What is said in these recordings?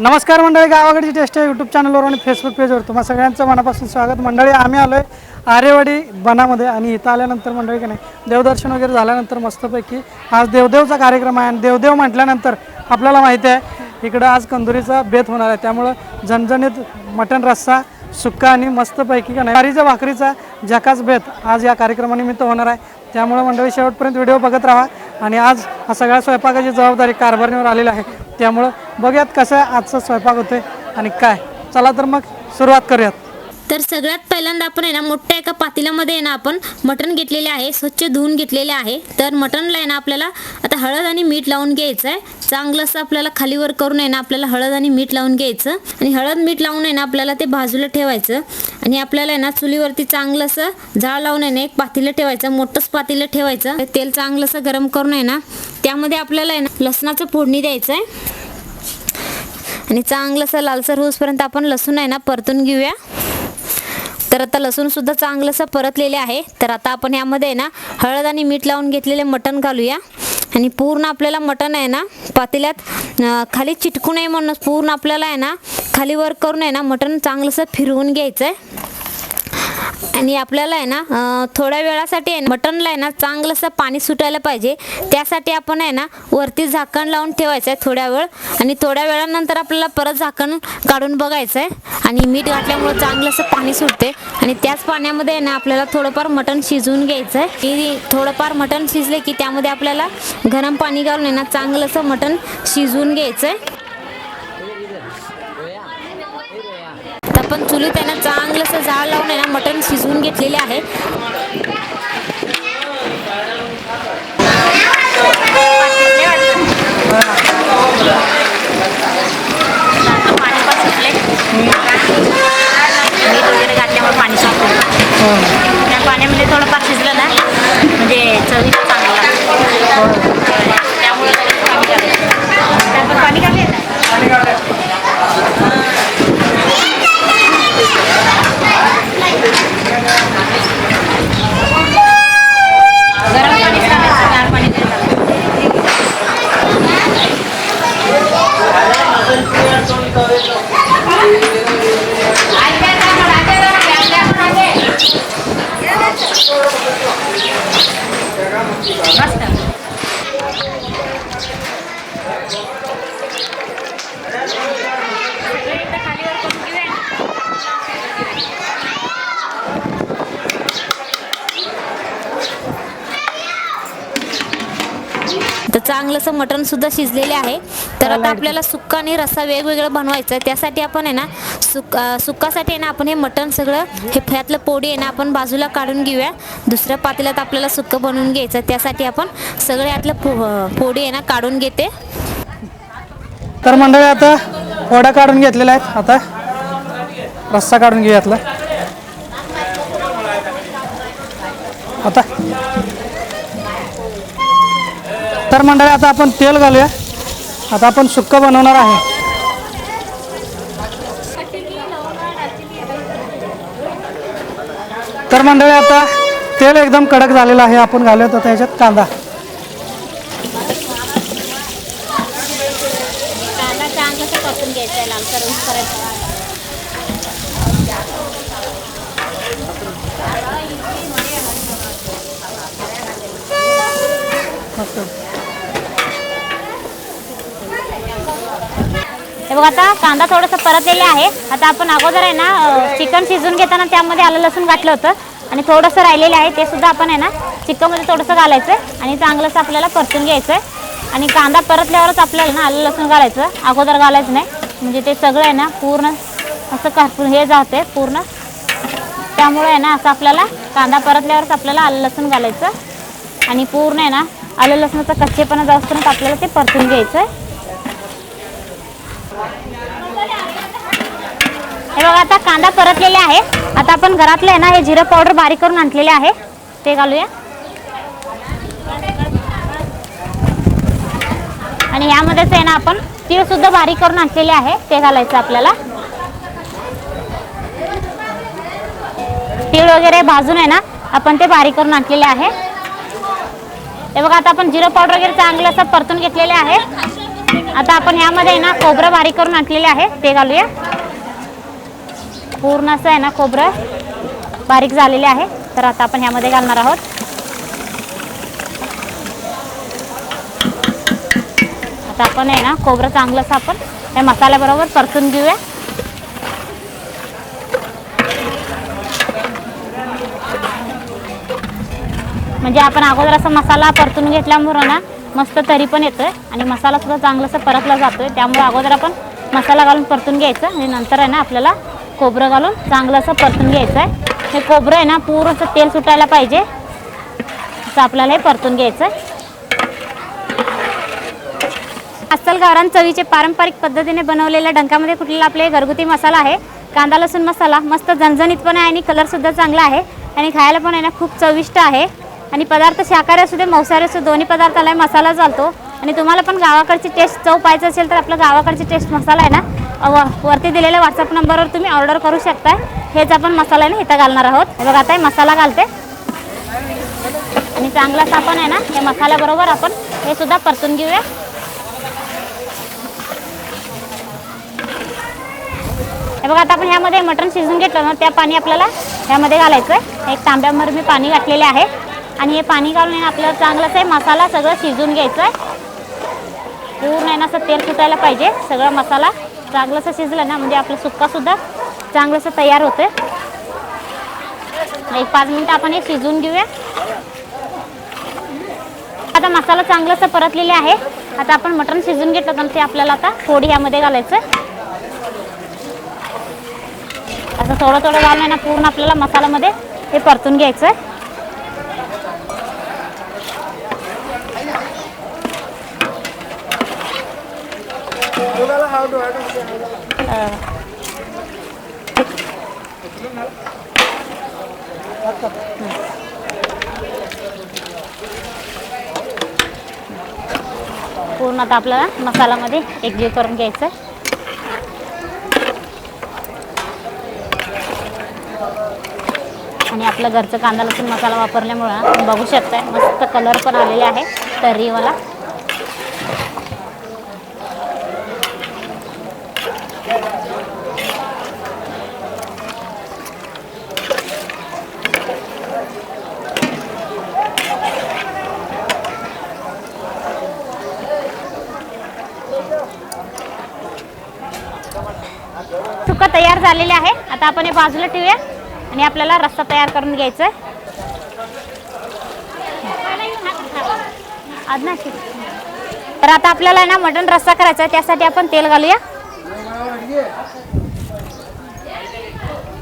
नमस्कार मंडळी गावाकडची टेस्ट आहे यूट्यूब चॅनलवर आणि फेसबुक पेजवर तुम्हा सगळ्यांचं मनापासून स्वागत. मंडळी आम्ही आलो आहे आरेवाडी बनामध्ये आणि इथं आल्यानंतर मंडळी की नाही देवदर्शन वगैरे झाल्यानंतर मस्तपैकी आज देवदेवचा कार्यक्रम आहे. आणि देवदेव म्हटल्यानंतर आपल्याला माहिती आहे इकडं आज कंदुरीचा बेत होणार आहे. त्यामुळं झणझणीत मटण रस्सा सुक्का आणि मस्तपैकी का नाही ज्वारीच्या भाकरीचा जकाच बेत आज या कार्यक्रमानिमित्त होणार आहे. त्यामुळं मंडळी शेवटपर्यंत व्हिडिओ बघत राहा. आणि आज हा सगळ्या स्वयंपाकाची जबाबदारी कारभारणीवर आलेली आहे. त्यामुळं बघूयात कसं आजचा स्वयंपाक होतोय आणि काय. चला तर मग सुरुवात करूयात. तर सगळ्यात पहिल्यांदा आपण आहे ना मोठ्या एका पातेल्यामध्ये आहे ना आपण मटण घेतलेले आहे स्वच्छ धुवून घेतलेले आहे तर मटणला आहे ना आपल्याला आता हळद आणि मीठ लावून घ्यायचं आहे चांगलं असं आपल्याला खालीवर करून आहे ना आपल्याला हळद आणि मीठ लावून घ्यायचं आणि हळद मीठ लावून आहे ना आपल्याला ते बाजूला ठेवायचं आणि आपल्याला आहे ना चुलीवरती चांगलं असं जाळ लावून आहे ना एक पातेलं ठेवायचं मोठंच पातेलं ठेवायचं तेल चांगलं असं गरम करून आहे ना त्यामध्ये आपल्याला आहे ना लसणाचं फोडणी द्यायचं आहे आणि चांगलं असं लालसर होईपर्यंत आपण लसूण आहे ना परतून घेऊया तर आता लसूणसुद्धा चांगलंसं परतलेले आहे. तर आता आपण यामध्ये आहे ना हळद आणि मीठ लावून घेतलेले मटण घालूया. आणि पूर्ण आपल्याला मटण आहे ना पातेल्यात खाली चिटकू नये म्हणून पूर्ण आपल्याला आहे ना खाली वर करून आहे ना मटण चांगलंसं फिरवून घ्यायचं आहे आणि आपल्याला आहे ना थोड्या वेळासाठी आहे ना आहे ना चांगलंसं पाणी सुटायला पाहिजे. त्यासाठी आपण आहे ना वरती झाकण लावून ठेवायचं आहे थोड्या वेळ. आणि थोड्या वेळानंतर आपल्याला परत झाकण काढून बघायचं आहे आणि मीठ घातल्यामुळे चांगलंसं पाणी सुटते. आणि त्याच पाण्यामध्ये आहे ना आपल्याला थोडंफार मटण शिजवून घ्यायचं आहे की थोडंफार मटण शिजले की त्यामध्ये आपल्याला गरम पाणी घालून आहे ना चांगलंसं मटण शिजवून घ्यायचं आहे पण चुलीत आहे ना चांगलंसं जाळ लावून आहे ना मटण शिजवून घेतलेले आहे. पाणी पण सुटले मीठ वगैरे घातल्यामुळे पाणी सुटलं त्या पाण्यामध्ये थोडंफार शिजलं ना म्हणजे चवीला चांगलं लागतं त्यामुळे लगेच पाणी घालायचं त्यात पाणी घालायचं गरम पाणी घालायचं गार पाणी नाही घालायचं. मस्त तर चांगलंसं मटण सुद्धा शिजलेले आहे. तर आता आपल्याला सुक्का आणि रस्सा वेगवेगळं बनवायचं आहे. त्यासाठी आपण आहे ना सुक सुक्कासाठी आहे ना आपण हे मटण सगळं हे ह्यातलं पोडी आहे ना आपण बाजूला काढून घेऊया. दुसऱ्या पातेल्यात आपल्याला सुक्कं बनवून घ्यायचं. त्यासाठी आपण सगळं यातलं पो पोडी आहे ना काढून घेते. तर मंडळी आता वड्या काढून घेतलेल्या आहेत आता रस्सा काढून घेऊ यातला. आता तर मंडळी आता आपण तेल घालूया. आता आपण सुक्क बनवणार आहे. तर मंडळी आता तेल एकदम कडक झालेलं आहे. आपण घालूया तर त्याच्यात कांदा. कांदा चांगलं परतून घ्यायचं आहे लालसर मस्त हे आता. कांदा थोडासा परतलेला आहे. आता आपण अगोदर आहे ना चिकन शिजून घेताना त्यामध्ये आलं लसूण घातलं होतं. आणि थोडंसं राहिलेलं आहे. ते सुद्धा आपण आहे ना चिकनमध्ये थोडंसं घालायचं आहे आणि चांगलंसं आपल्याला परतून घ्यायचं आहे आणि कांदा परतल्यावरच आपल्याला ना आलं लसूण घालायचं. अगोदर घालायचं नाही. म्हणजे ते सगळं आहे ना पूर्ण असं का हे जाते पूर्ण. त्यामुळे आहे ना असं आपल्याला कांदा परतल्यावरच आपल्याला आलं लसूण घालायचं. आणि पूर्ण आहे ना आलं लसणाचा कच्चेपणा जाऊपर्यंत आपल्याला ते परतून घ्यायचं आहे हे बघा आता कांदा परतलेले आहे. आता आपण घरातलं आहे ना हे जिरं पावडर बारीक करून आणलेले आहे. ते घालूया. आणि यामध्येच आहे ना आपण तीळ सुद्धा बारीक करून आणलेले आहे. ते घालायचं आपल्याला. तीळ वगैरे भाजून आहे ना आपण ते बारीक करून आणलेले आहे. हे बघा आता आपण जिरं पावडर वगैरे चांगलं असं परतून घेतलेले आहे. आता आपण यामध्ये आहे ना खोबरं बारीक करून आणलेले आहे. ते घालूया. पूर्ण असं आहे ना खोबरं? बारीक झालेले आहे. तर आता आपण ह्यामध्ये घालणार आहोत. आता आपण आहे ना खोबरं चांगलंच आपण त्या मसाल्याबरोबर परतून घेऊया. म्हणजे आपण अगोदर असा मसाला परतून घेतल्यामुळं ना मस्त तरी पण येतोय आणि मसाला सुद्धा चांगलासा परतला जातोय. त्यामुळे अगोदर आपण मसाला घालून परतून घ्यायचं आणि नंतर आहे ना आपल्याला खोबरं घालून चांगलं असं परतून घ्यायचं आहे हे खोबरं आहे ना पूर्ण असं तेल सुटायला पाहिजे. असं आपल्याला हे परतून घ्यायचं आहे अस्सल गावरान चवीचे पारंपरिक पद्धतीने बनवलेल्या डंकामध्ये कुठलेला आपले घरगुती मसाला आहे. कांदा लसूण मसाला मस्त झणझणीत पण आहे आणि कलरसुद्धा चांगला आहे. आणि खायला पण आहे ना खूप चविष्ट आहे. आणि पदार्थ शाकाहारी असू दे मांसाहारी असू दोन्ही पदार्थाला मसाला चालतो. आणि तुम्हाला पण गावाकडची टेस्ट चव पाहायचं असेल तर आपला गावाकडची टेस्ट मसाला आहे ना व- वरती दिलेल्या व्हॉट्सअप नंबरवर तुम्ही ऑर्डर करू शकता. हेच आपण मसाला इथं घालणार आहोत. बघा आता हे मसाला घालते. आणि चांगलाच आपण आहे ना या मसाल्याबरोबर आपण हे सुद्धा परतून घेऊया. हे बघा आता आपण ह्यामध्ये मटण शिजून घेतलं ना त्या पाणी आपल्याला ह्यामध्ये घालायचं आहे एक तांब्यावर मी पाणी घातलेले आहे. आणि हे पाणी घालून आहे ना आपल्याला चांगलंच आहे मसाला सगळं शिजून घ्यायचं आहे पूर्ण आहे ना असं तेल सुटायला पाहिजे. सगळा मसाला चांगलंसं शिजलं ना म्हणजे आपलं सुक्कासुद्धा चांगलंसं तयार होतं एक पाच मिनटं आपण हे शिजवून घेऊया. आता मसाला चांगलंसं परतलेले आहे. आता आपण मटण शिजून घेतलं तर ते आपल्याला आता फोडी ह्यामध्ये घालायचं असं थोडं थोडं घालून ना पूर्ण आपल्याला मसाल्यामध्ये हे परतून घ्यायचं पूर्ण आता आपल्याला मसाल्यामध्ये एकजीव करून घ्यायचं. आहे आणि आपलं घरचं कांदा लसूण मसाला वापरल्यामुळं बघू शकताय मस्त कलर पण आलेले आहे. तर्रीवाला सुका तयार झालेले आहे. आता आपण हे बाजूला ठेवूया आणि आपल्याला रस्सा तयार करून घ्यायचा. तर आता आपल्याला ना मटण रस्सा करायचा आहे त्यासाठी आपण तेल घालूया.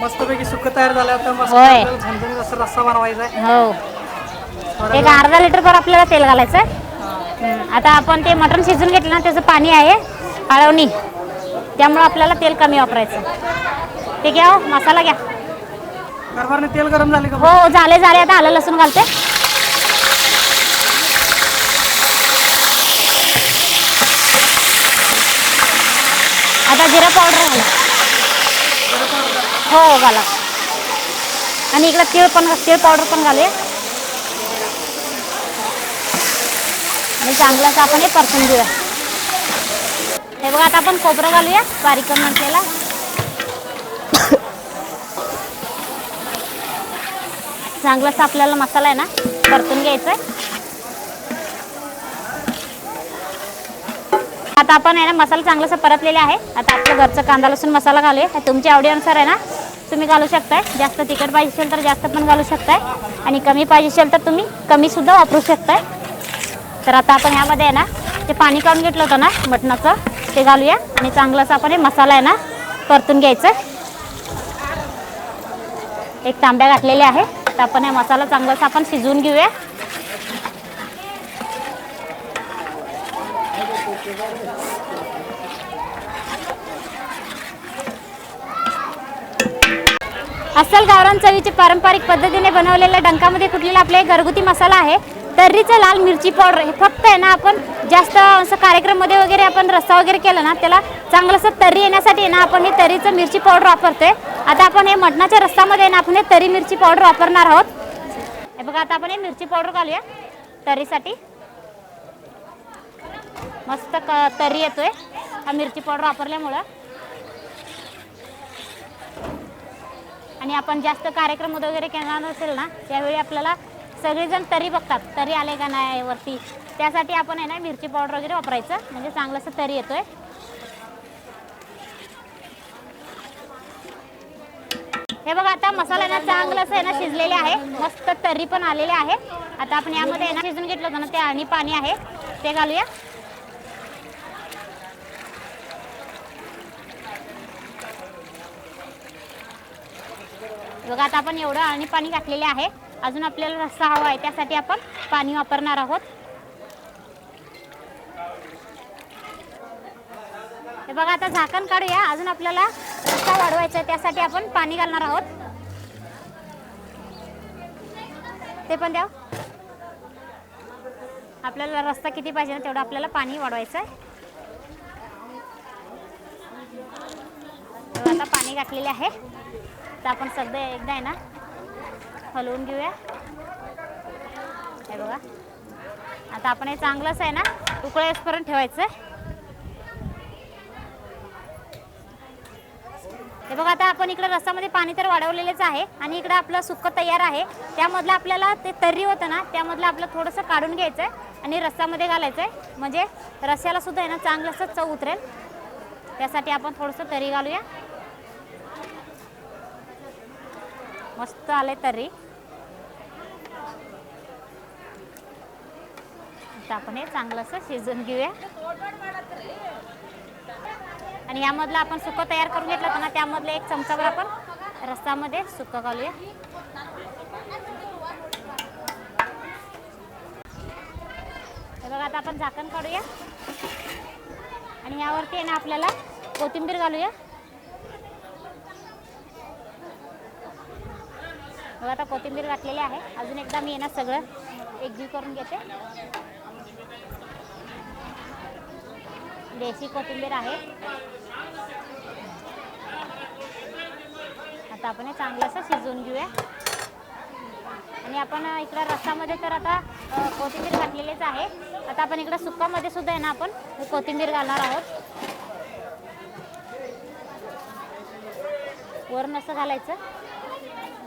मस्तपैकी सुक्क तयार झालं आता. मस्त होय. आपल्याला झणझणीत असं रस्सा बनवायचा आहे. हो. एक अर्धा लिटर पर आपल्याला तेल घालायचं आहे. आता आपण ते मटण शिजून घेतलं ना त्याचं पाणी आहे. आळवणी त्यामुळं आपल्याला तेल कमी वापरायचं. ते घ्या हो, मसाला घ्या. कारभारने तेल गरम झाले का हो झाले झाले. आता आलं लसूण घालते. आता जिरा पावडर घाला. हो घाला. आणि इकडे तीळ पण तीळ पावडर पण घालूया. आणि चांगलंच आपण हे परतून घेऊया. हे बघा आता आपण खोबरं घालूया बारीक म्हटलेला चांगलाच चांगलासा आपल्याला मसाला आहे ना परतून घ्यायचा आहे आता आपण आहे ना मसाला चांगलासा परतलेला आहे. आता आपलं घरचं कांदा लसूण मसाला घालूया. तुमच्या आवडीनुसार आहे ना तुम्ही घालू शकताय. जास्त तिखट पाहिजे असेल तर जास्त पण घालू शकताय. आणि कमी पाहिजे असेल तर तुम्ही कमी सुद्धा वापरू शकताय. तर आता आपण ह्यामध्ये आहे ना ते पाणी काढून घेतलं होतं ना मटणाचं. ते घालूया. आणि चांगलाच आपण हे मसाला आहे ना परतून घ्यायचं. एक तांब्या घातलेल्या आहे. तर आपण हे मसाला चांगलाच आपण शिजवून घेऊया. अस्सल गावरान चवीचे पारंपरिक पद्धतीने बनवलेल्या डंकामध्ये कुठलेला आपले घरगुती मसाला आहे? तर्रीचं लाल मिरची पावडर हे फक्त आहे ना आपण जास्त असं कार्यक्रममध्ये वगैरे आपण रस्सा वगैरे केला ना त्याला चांगलंसं तर्री येण्यासाठी ना आपण हे तर्रीचं मिरची पावडर वापरतोय. आता आपण हे मटणाच्या रस्सामध्ये आहे ना आपण हे तर्री मिरची पावडर वापरणार आहोत. हे बघा आता आपण हे मिरची पावडर घालूया तर्रीसाठी. मस्त क तर्री येतोय हा मिरची पावडर वापरल्यामुळं. आणि आपण जास्त कार्यक्रम वगैरे केला नसेल ना त्यावेळी आपल्याला सगळेजण तरी बघतात तरी आले का नाही वरती. त्यासाठी आपण आहे ना मिरची पावडर वगैरे वापरायचं. म्हणजे चांगलंसं तरी येतोय. हे बघा आता मसाला ना चांगलं असं आहे ना शिजलेले आहे. मस्त तर्री पण आलेले आहे. आता आपण यामध्ये आहे ना शिजून घेतलं होतं ना ते आणि पाणी आहे. ते घालूया. बघा आता आपण एवढं आणि पाणी घातलेले आहे. अजून आपल्याला रस्सा हवा आहे त्यासाठी आपण पाणी वापरणार आहोत. हे बघा आता झाकण काढूया. अजून आपल्याला रस्सा वाढवायचा आहे त्यासाठी आपण पाणी घालणार आहोत. ते पण द्या. आपल्याला रस्ता किती पाहिजे ना तेवढं आपल्याला पाणी वाढवायचं आहे. आता पाणी घातलेले आहे. तर आपण सध्या एकदा आहे ना हलवून घेऊया. हे बघा. आता आपण हे चांगलंच आहे ना उकळेसपर्यंत ठेवायचं आहे हे बघा आता आपण इकडे रस्सामध्ये पाणी तर वाढवलेलेच आहे आणि इकडे आपलं सुक्क तयार आहे. त्यामधलं आपल्याला ते तर्री होतं ना त्यामधलं आपलं थोडंसं काढून घ्यायचं आहे आणि रस्सामध्ये घालायचं आहे म्हणजे रस्स्याला सुद्धा आहे ना चांगलंसं चव उतरेल. त्यासाठी आपण थोडंसं तरी घालूया. मस्त आले तर्री आता आपण हे चांगलं असं शिजवून घेऊया. आणि यामधलं आपण सुकं तयार करून घेतलं होतं ना त्यामधलं एक चमचाभर आपण रस्सामध्ये सुकं घालूया. हे बघा आता आपण झाकण काढूया. आणि यावरती आहे ना आपल्याला कोथिंबीर घालूया. बघा आता कोथिंबीर घातलेली आहे. अजून एकदा मी आहे ना सगळं एकजीव करून घेते. देशी कोथिंबीर आहे. आता आपण हे चांगलंसं शिजवून घेऊया. आणि आपण इकडं रस्सामध्ये तर आता कोथिंबीर घातलेलीच आहे. आता आपण इकडं सुक्कामध्ये सुद्धा आहे ना आपण कोथिंबीर घालणार आहोत. वरून असं घालायचं.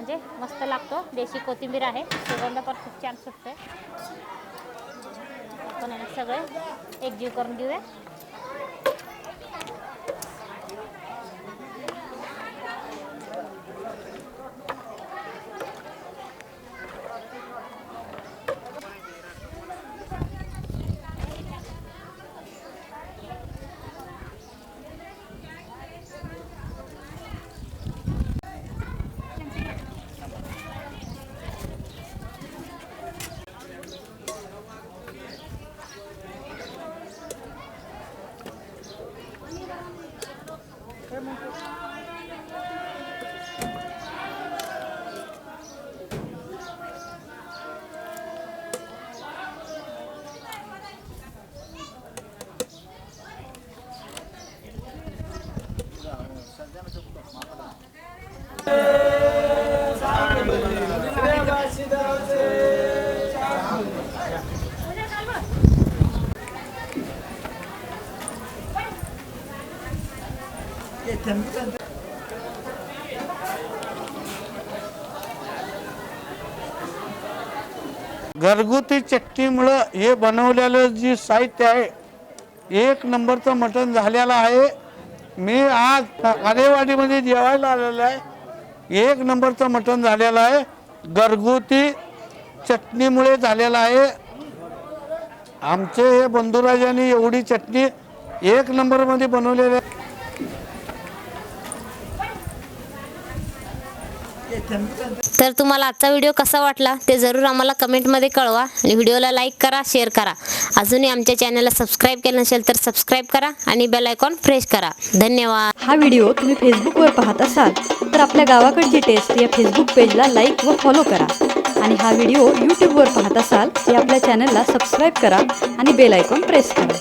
म्हणजे मस्त लागतो. देशी कोथिंबीर आहे. सुगंध पण खूप छान सुटतोय. आपण सगळे एकजीव करून घेऊया. घरगुती चटणीमुळं हे बनवलेलं जे साहित्य आहे एक नंबरचं मटण झालेलं आहे. मी आज आरेवाडीमध्ये जेवायला आलेलं आहे. एक नंबरचं मटण झालेलं आहे. घरगुती चटणीमुळे झालेलं आहे. आमचे हे बंधुराजांनी एवढी चटणी एक नंबरमध्ये बनवलेली आहे. तर तुम्हाला आजचा व्हिडिओ कसा वाटला ते जरूर आम्हाला कमेंटमध्ये कळवा आणि व्हिडिओला लाईक करा शेअर करा. अजूनही आमच्या चॅनलला सबस्क्राईब केलं नसेल तर सबस्क्राईब करा आणि बेल आयकॉन प्रेस करा. धन्यवाद. हा व्हिडिओ तुम्ही फेसबुकवर पाहत असाल तर आपल्या गावाकडची टेस्ट या फेसबुक पेजला लाईक व फॉलो करा. आणि हा व्हिडिओ यूट्यूबवर पाहत असाल तर आपल्या चॅनलला सबस्क्राईब करा आणि बेल आयकॉन प्रेस करा.